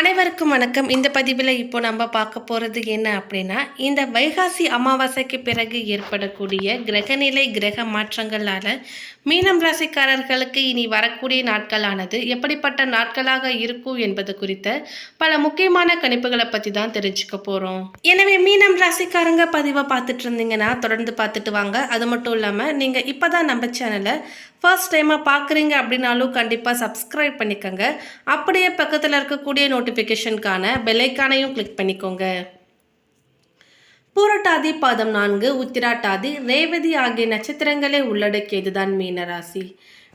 அனைவருக்கும் வணக்கம். இந்த பதிவில் இப்போ நம்ம பார்க்க போகிறது என்ன அப்படின்னா இந்த வைகாசி அமாவாசைக்கு பிறகு ஏற்படக்கூடிய கிரகநிலை கிரக மாற்றங்களால் மீனம் ராசிக்காரர்களுக்கு இனி வரக்கூடிய நாட்களானது எப்படிப்பட்ட நாட்களாக இருக்கும் என்பது குறித்த பல முக்கியமான கணிப்புகளை பற்றி தான் தெரிஞ்சுக்க போகிறோம் எனவே மீனம் ராசிக்காரங்க பதிவை பார்த்துட்டு இருந்தீங்கன்னா தொடர்ந்து பார்த்துட்டு வாங்க. அது மட்டும் இல்லாமல் நீங்கள் இப்போ தான் நம்ம சேனலை ஃபர்ஸ்ட் டைமாக பார்க்குறீங்க அப்படின்னாலும் கண்டிப்பாக சப்ஸ்கிரைப் பண்ணிக்கோங்க. அப்படியே பக்கத்தில் இருக்கக்கூடிய நோட்டிஃபிகேஷனுக்கான பெல்லைக்கானையும் கிளிக் பண்ணிக்கோங்க. பூரட்டாதி பாதம் நான்கு உத்திராட்டாதி ரேவதி ஆகிய நட்சத்திரங்களை உள்ளடக்கியதுதான் மீனராசி.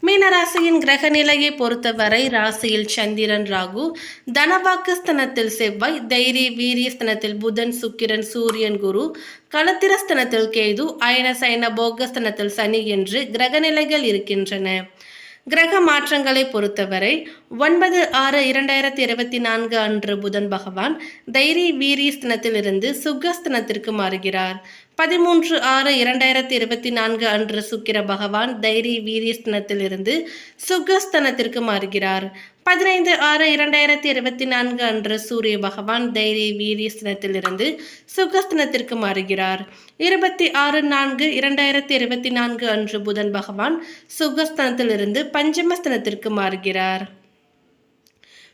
மீனராசியின் கிரக நிலையை பொறுத்தவரை ராசியில் சந்திரன் ராகு தனவாக்கு ஸ்தனத்தில் செவ்வாய் தைரிய வீரிய ஸ்தனத்தில் புதன் சுக்கிரன் சூரியன் குரு கலத்திரஸ்தனத்தில் கேது அயன சயன போகஸ்தனத்தில் சனி என்று கிரகநிலைகள் இருக்கின்றன. கிரக மாற்றங்களை பொறுத்தவரை ஒன்பது ஆறு இரண்டாயிரத்தி இருபத்தி நான்கு அன்று புதன் பகவான் தைரிய வீரியஸ்தனத்திலிருந்து சுகஸ்தனத்திற்கு மாறுகிறார். பதிமூன்று ஆறு இரண்டாயிரத்தி இருபத்தி நான்கு அன்று சுக்கிர பகவான் தைரி வீரியஸ்தனத்திலிருந்து சுகஸ்தனத்திற்கு மாறுகிறார். பதினைந்து ஆறு இரண்டாயிரத்தி இருபத்தி நான்கு அன்று சூரிய பகவான் தைரிய வீரியஸ்தனத்திலிருந்து சுகஸ்தனத்திற்கு மாறுகிறார். இருபத்தி ஆறு நான்கு இரண்டாயிரத்தி இருபத்தி நான்கு அன்று புதன் பகவான் சுகஸ்தனத்திலிருந்து பஞ்சமஸ்தனத்திற்கு மாறுகிறார்.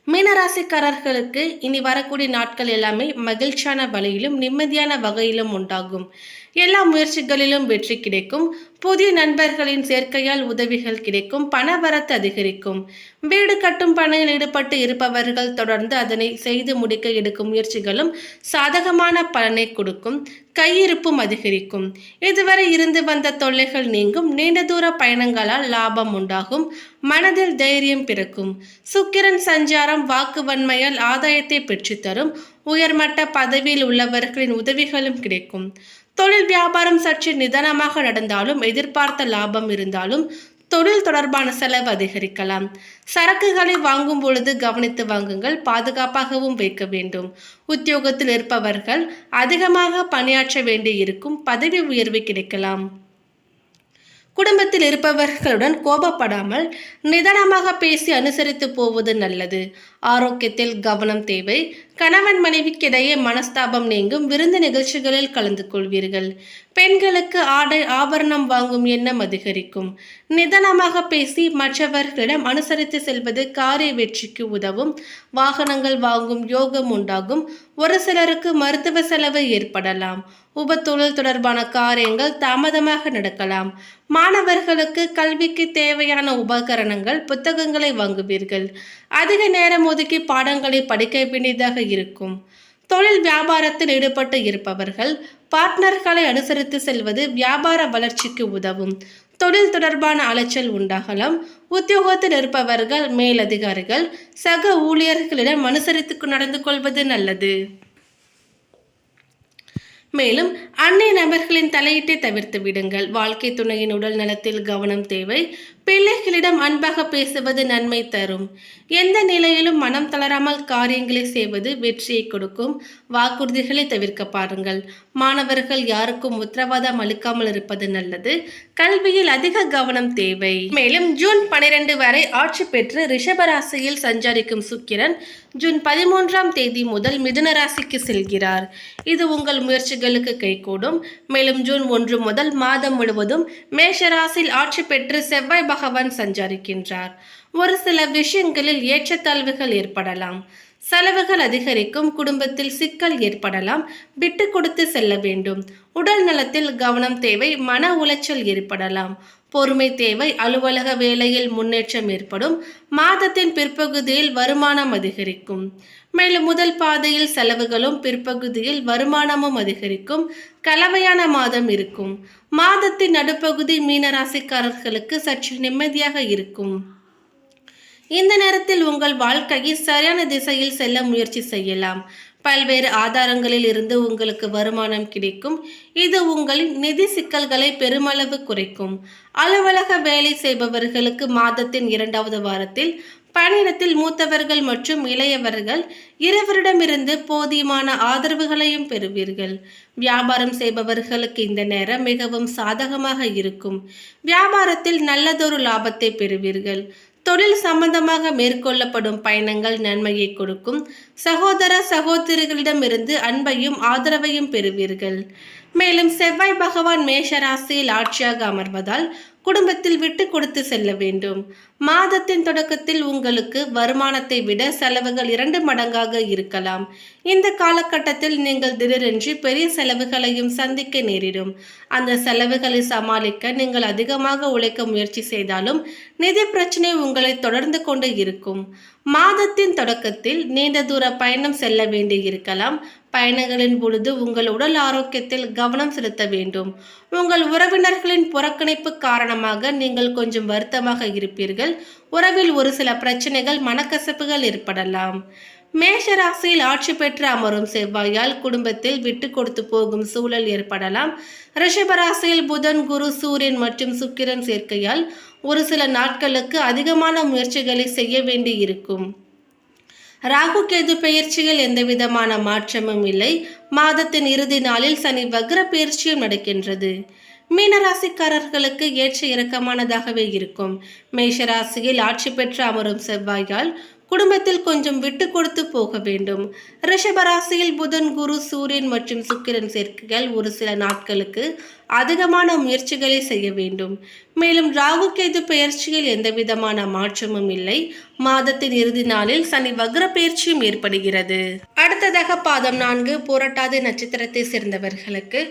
மீனராசிக்காரர்களுக்கு இனி வரக்கூடிய நாட்கள் எல்லாமே மகிழ்ச்சியான வழியிலும் நிம்மதியான வகையிலும் உண்டாகும். எல்லா முயற்சிகளிலும் வெற்றி கிடைக்கும். புதிய நண்பர்களின் சேர்க்கையால் உதவிகள் கிடைக்கும். பணவரத்து அதிகரிக்கும். வீடு கட்டும் பணியில் ஈடுபட்டு இருப்பவர்கள் தொடர்ந்து அதனை செய்து முடிக்க எடுக்கும் முயற்சிகளும் சாதகமான பலனை கொடுக்கும். கையிருப்பும் அதிகரிக்கும். இதுவரை இருந்து வந்த தொல்லைகள் நீங்கும். நீண்ட தூர பயணங்களால் லாபம் உண்டாகும். மனதில் தைரியம் பிறக்கும். சுக்கிரன் சஞ்சாரம் வாக்கு வன்மையால் ஆதாயத்தை பெற்றுத்தரும். உயர்மட்ட பதவியில் உள்ளவர்களின் உதவிகளும் கிடைக்கும். தொழில் வியாபாரம் சற்று நிதானமாக நடந்தாலும் எதிர்பார்த்த லாபம் இருந்தாலும் தொழில் தொடர்பான செலவு அதிகரிக்கலாம். சரக்குகளை வாங்கும் பொழுது கவனித்து வாங்குங்கள் பாதுகாப்பாகவும் வைக்க வேண்டும். உத்தியோகத்தில் இருப்பவர்கள் அதிகமாக பணியாற்ற வேண்டி இருக்கும் பதவி உயர்வு கிடைக்கலாம். குடும்பத்தில் இருப்பவர்களுடன் கோபப்படாமல் நிதானமாக பேசி அனுசரித்து போவது நல்லது. ஆரோக்கியத்தில் கவனம் தேவை. கணவன் மனைவிக்கிடையே மனஸ்தாபம் நீங்கும் விருந்து நிகழ்ச்சிகளில் கலந்து கொள்வீர்கள். பெண்களுக்கு ஆடை ஆபரணம் வாங்கும் எண்ணம் அதிகரிக்கும். நிதானமாக பேசி மற்றவர்களிடம் அனுசரித்து செல்வது காரிய வெற்றிக்கு உதவும். வாகனங்கள் வாங்கும் யோகம் உண்டாகும். ஒரு சிலருக்கு மருத்துவ செலவு ஏற்படலாம். உபத்தொழில் தொடர்பான காரியங்கள் தாமதமாக நடக்கலாம். மாணவர்களுக்கு கல்விக்கு தேவையான உபகரணங்கள் புத்தகங்களை வாங்குவீர்கள். அதிக நேரம் ஒதுக்கி பாடங்களை படிக்க வேண்டியதாக இருக்கும். தொழில் வியாபாரத்தில் ஈடுபட்டு இருப்பவர்கள் பார்ட்னர்களை அனுசரித்து செல்வது வியாபார வளர்ச்சிக்கு உதவும். தொழில் தொடர்பான அலைச்சல் உண்டாகலாம். உத்தியோகத்தில் இருப்பவர்கள் மேலதிகாரிகள் சக ஊழியர்களிடம் அனுசரித்து நடந்து கொள்வது நல்லது. மேலும் அன்னை நபர்களின் தலையீட்டை தவிர்த்து விடுங்கள். வாழ்க்கை துணையின் உடல் நலத்தில் கவனம் தேவை. பிள்ளைகளிடம் அன்பாக பேசுவது நன்மை தரும். எந்த நிலையிலும் மனம் தளராமல் காரியங்களை செய்வது வெற்றியை கொடுக்கும். வாக்குறுதிகளை தவிர்க்க பாருங்கள். மாணவர்கள் யாருக்கும் உத்தரவாதம் அளிக்காமல் இருப்பது நல்லது. கல்வியில் அதிக கவனம் தேவை. மேலும் ஜூன் பனிரெண்டு வரை ஆட்சி பெற்று ரிஷபராசியில் சஞ்சரிக்கும் சுக்கிரன் ஜூன் பதிமூன்றாம் தேதி முதல் மிதுன ராசிக்கு செல்கிறார். இது உங்கள் முயற்சிகளுக்கு கைகூடும். மேலும் ஜூன் ஒன்று முதல் மாதம் முழுவதும் மேஷராசியில் ஆட்சி பெற்று செவ்வாய் பகவான் சஞ்சரிக்கின்றார். ஒரு சில விஷயங்களில் ஏற்றத்தாழ்வுகள் ஏற்படலாம். செலவுகள் அதிகரிக்கும் குடும்பத்தில் சிக்கல் ஏற்படலாம் விட்டு கொடுத்து செல்ல வேண்டும். உடல் நலத்தில் கவனம் தேவை மன உளைச்சல் ஏற்படலாம். பொறுமை தேவை அலுவலக வேலையில் முன்னேற்றம் ஏற்படும் மாதத்தின் பிற்பகுதியில் வருமானம் அதிகரிக்கும். மேலும் முதல் பாதையில் செலவுகளும் பிற்பகுதியில் வருமானமும் அதிகரிக்கும். கலவையான மாதம் இருக்கும். மாதத்தின் நடுப்பகுதி மீனராசிக்காரர்களுக்கு சற்று நிம்மதியாக இருக்கும். இந்த நேரத்தில் உங்கள் வாழ்க்கையை சரியான திசையில் செல்ல முயற்சி செய்யலாம். பல்வேறு ஆதாரங்களில் இருந்து உங்களுக்கு வருமானம் கிடைக்கும். இது உங்களின் நிதி சிக்கல்களை பெருமளவு குறைக்கும். அலுவலக வேலை செய்பவர்களுக்கு மாதத்தின் இரண்டாவது வாரத்தில் பணியிடத்தில் மூத்தவர்கள் மற்றும் இளையவர்கள் இருவரிடமிருந்து போதியமான ஆதரவுகளையும் பெறுவீர்கள். வியாபாரம் செய்பவர்களுக்கு இந்த நேரம் மிகவும் சாதகமாக இருக்கும். வியாபாரத்தில் நல்லதொரு லாபத்தை பெறுவீர்கள். தொழில் சம்பந்தமாக மேற்கொள்ளப்படும் பயணங்கள் நன்மையை கொடுக்கும். சகோதர சகோதரிகளிடமிருந்து அன்பையும் ஆதரவையும் பெறுவீர்கள். மேலும் செவ்வாய் பகவான் மேஷ ராசியில் ஆட்சியாக அமர்வதால் குடும்பத்தில் விட்டு கொடுத்து செல்ல வேண்டும். மாதத்தின் தொடக்கத்தில் உங்களுக்கு வருமானத்தை விட செலவுகள் இரண்டு மடங்காக இருக்கலாம். இந்த காலகட்டத்தில் நீங்கள் திடீரென்று பெரிய செலவுகளையும் சந்திக்க நேரிடும். அந்த செலவுகளை சமாளிக்க நீங்கள் அதிகமாக உழைக்க முயற்சி செய்தாலும் நிதி பிரச்சனை உங்களை தொடர்ந்து கொண்டு இருக்கும். மாதத்தின் தொடக்கத்தில் நீண்ட தூர பயணம் செல்ல வேண்டி இருக்கலாம் பயணங்களின் பொழுது உங்கள் உடல் ஆரோக்கியத்தில் கவனம் செலுத்த வேண்டும். உங்கள் உறவினர்களின் புறக்கணிப்பு காரணமாக நீங்கள் கொஞ்சம் வருத்தமாக இருப்பீர்கள். உறவில் ஒரு சில பிரச்சனைகள் மனக்கசப்புகள் ஏற்படலாம். மேஷ ராசியில் ஆட்சி பெற்று அமரும் செவ்வாயால் குடும்பத்தில் விட்டு கொடுத்து போகும் சூழல் ஏற்படலாம். ரிஷபராசியில் புதன் குரு சூரியன் மற்றும் சுக்கிரன் சேர்க்கையால் ஒரு சில நாட்களுக்கு அதிகமான முயற்சிகளை செய்ய வேண்டி இருக்கும் ராகு கேது பெயர்ச்சியில் எந்த விதமான மாற்றமும் இல்லை. மாதத்தின் இறுதி நாளில் சனி வக்ர பெயர்ச்சியும் நடக்கின்றது. மீனராசிக்காரர்களுக்கு ஏற்ற இறக்கமானதாகவே இருக்கும். மேஷராசியில் ஆட்சி பெற்று அமரும் செவ்வாயால் குடும்பத்தில் கொஞ்சம் விட்டு கொடுத்து போக வேண்டும். ரிஷபராசியில் புதன் குரு சூரியன் மற்றும் சுக்கிரன் சேர்க்கைகள் ஒரு சில நாட்களுக்கு அதிகமான முயற்சிகளை செய்ய வேண்டும். மேலும் ராகு கேது பயிற்சியில் எந்த விதமான மாற்றமும் இல்லை. மாதத்தின் இறுதி நாளில் சனி வக்ர பயிற்சியும் ஏற்படுகிறது. அடுத்ததாக பாதம் நான்கு போராட்டாத நட்சத்திரத்தை சேர்ந்தவர்களுக்கு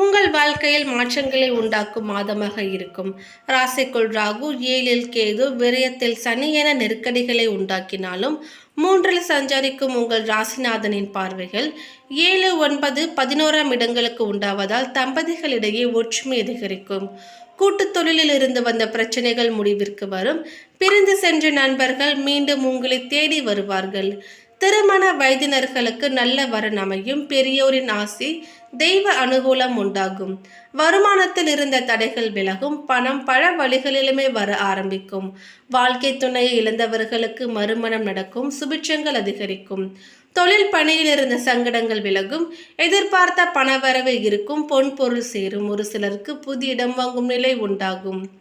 உங்கள் வாழ்க்கையில் மாற்றங்களை உண்டாக்கும் மாதமாக இருக்கும். ராசிக்குள் ராகு ஏழில் கேது விரயத்தில் சனி என நெருக்கடிகளை உண்டாக்கினாலும் மூன்றில் சஞ்சரிக்கும் உங்கள் ராசிநாதனின் பார்வைகள் ஏழு ஒன்பது பதினோராம் இடங்களுக்கு உண்டாவதால் தம்பதிகளிடையே ஒற்றுமை அதிகரிக்கும். கூட்டுத் தொழிலில் இருந்து வந்த பிரச்சனைகள் முடிவிற்கு வரும். பிரிந்து சென்ற நண்பர்கள் மீண்டும் உங்களை தேடி வருவார்கள். திருமண வயதினர்களுக்கு நல்ல வரன் அமையும். பெரியோரின் ஆசி தெய்வ அனுகூலம் உண்டாகும். வருமானத்தில் இருந்த தடைகள் விலகும். பணம் பல வழிகளிலுமே வர ஆரம்பிக்கும். வாழ்க்கை துணையை இழந்தவர்களுக்கு மறுமணம் நடக்கும். சுபிட்சங்கள் அதிகரிக்கும். தொழில் பணியில் இருந்த சங்கடங்கள் விலகும். எதிர்பார்த்த பணவரவு இருக்கும். பொன் பொருள் சேரும். ஒரு சிலருக்கு புதிய இடம் வாங்கும் நிலை உண்டாகும்.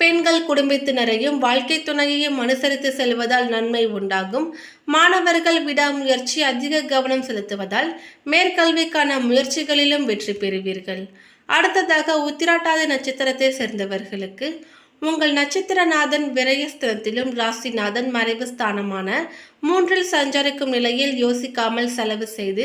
பெண்கள் குடும்பத்தினரையும் வாழ்க்கை துணையையும் அனுசரித்து செல்வதால் நன்மை உண்டாகும். மாணவர்கள் விடாமுயற்சி அதிக கவனம் செலுத்துவதால் மேற்கல்விக்கான முயற்சிகளிலும் வெற்றி பெறுவீர்கள். அடுத்ததாக உத்திராட்டாத நட்சத்திரத்தை சேர்ந்தவர்களுக்கு உங்கள் நட்சத்திரநாதன் விரயஸ்தனத்திலும் ராசிநாதன் மறைவு ஸ்தானமான மூன்றில் சஞ்சரிக்கும் நிலையில் யோசிக்காமல் செலவு செய்து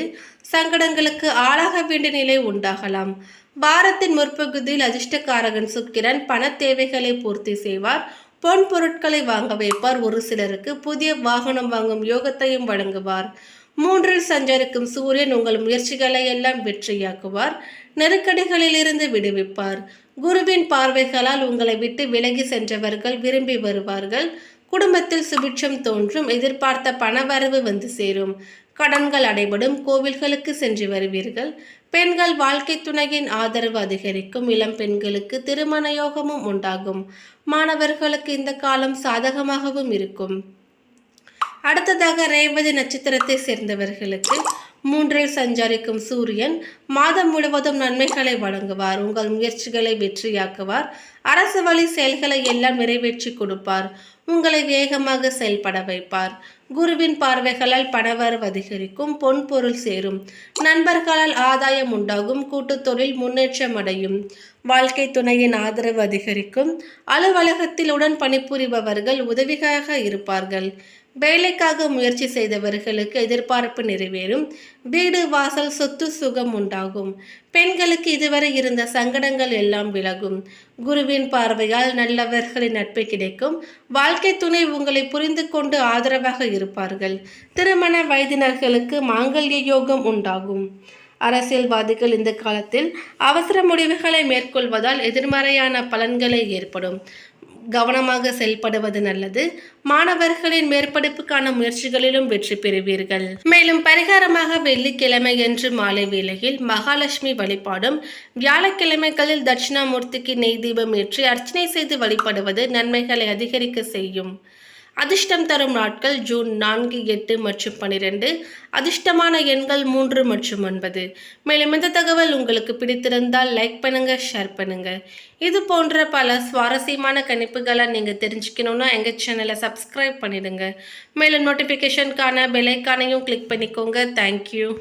சங்கடங்களுக்கு ஆளாக வேண்டிய நிலை உண்டாகலாம். வாரத்தின் முற்பகுதியில் அதிர்ஷ்டக்காரகன் சுக்கிரன் பண தேவைகளை பூர்த்தி செய்வார். பொன் பொருட்களை வாங்க வைப்பார். ஒரு சிலருக்கு புதிய வாகனம் வாங்கும் யோகத்தையும் வழங்குவார். மூன்றில் சஞ்சரிக்கும் சூரியன் உங்கள் முயற்சிகளை எல்லாம் வெற்றியாக்குவார். நெருக்கடிகளிலிருந்து விடுவிப்பார். குருவின் பார்வைகளால் உங்களை விட்டு விலகி சென்றவர்கள் விரும்பி வருவார்கள். குடும்பத்தில் சுபிட்சம் தோன்றும் எதிர்பார்த்த பணவரவு வந்து சேரும். கடன்கள் அடைபடும் கோவில்களுக்கு சென்று வருவீர்கள். பெண்கள் வாழ்க்கை துணையின் ஆதரவு அதிகரிக்கும் இளம் பெண்களுக்கு திருமண யோகமும் உண்டாகும். மாணவர்களுக்கு இந்த காலம் சாதகமாகவும் இருக்கும். அடுத்ததாக ரேவதி நட்சத்திரத்தை சேர்ந்தவர்களுக்கு மூன்றில் சஞ்சரிக்கும் சூரியன் மாதம் முழுவதும் நன்மைகளை வழங்குவார் உங்கள் முயற்சிகளை வெற்றியாக்குவார் அரசு வழி செயல்களை எல்லாம் நிறைவேற்றி கொடுப்பார் உங்களை வேகமாக செயல்பட வைப்பார். குருவின் பார்வைகளால் பணவரவு அதிகரிக்கும் பொன் பொருள் சேரும் நண்பர்களால் ஆதாயம் உண்டாகும் கூட்டுத்தொழில் முன்னேற்றம் அடையும். வாழ்க்கை துணையின் ஆதரவு அதிகரிக்கும் அலுவலகத்தில் உடன் பணிபுரிபவர்கள் உதவியாக இருப்பார்கள். வேலைக்காக முயற்சி செய்தவர்களுக்கு எதிர்பார்ப்பு நிறைவேறும். வீடு வாசல் சொத்து சுகம் உண்டாகும். பெண்களுக்கு இதுவரை இருந்த சங்கடங்கள் எல்லாம் விலகும். குருவின் பார்வையால் நல்லவர்களின் நட்பு கிடைக்கும். வாழ்க்கை துணை உங்களை புரிந்து கொண்டு ஆதரவாக இருப்பார்கள். திருமண வயதினர்களுக்கு மாங்கல்ய யோகம் உண்டாகும். அரசியல்வாதிகள் இந்த காலத்தில் அவசர முடிவுகளை மேற்கொள்வதால் எதிர்மறையான பலன்களை ஏற்படும். கவனமாக செயல்படுவது நல்லது. மாணவர்களின் மேற்படிப்புக்கான முயற்சிகளிலும் வெற்றி பெறுவீர்கள். மேலும் பரிகாரமாக வெள்ளிக்கிழமை என்று மாலை வேளையில் மகாலட்சுமி வழிபாடும் வியாழக்கிழமைகளில் தட்சிணாமூர்த்திக்கு நெய் தீபம் ஏற்றி அர்ச்சனை செய்து வழிபடுவது நன்மைகளை அதிகரிக்க செய்யும். அதிர்ஷ்டம் தரும் நாட்கள் ஜூன் நான்கு எட்டு மற்றும் பனிரெண்டு. அதிர்ஷ்டமான எண்கள் மூன்று மற்றும் ஒன்பது. மேலும் இந்த தகவல் உங்களுக்கு பிடித்திருந்தால் லைக் பண்ணுங்க ஷேர் பண்ணுங்க. இது போன்ற பல சுவாரஸ்யமான கணிப்புகளை நீங்கள் தெரிஞ்சுக்கணுன்னா எங்கள் சேனலை சப்ஸ்கிரைப் பண்ணிடுங்க. மேலும் நோட்டிஃபிகேஷனுக்கான பெல்லைக்கானையும் கிளிக் பண்ணிக்கோங்க. தேங்க்யூ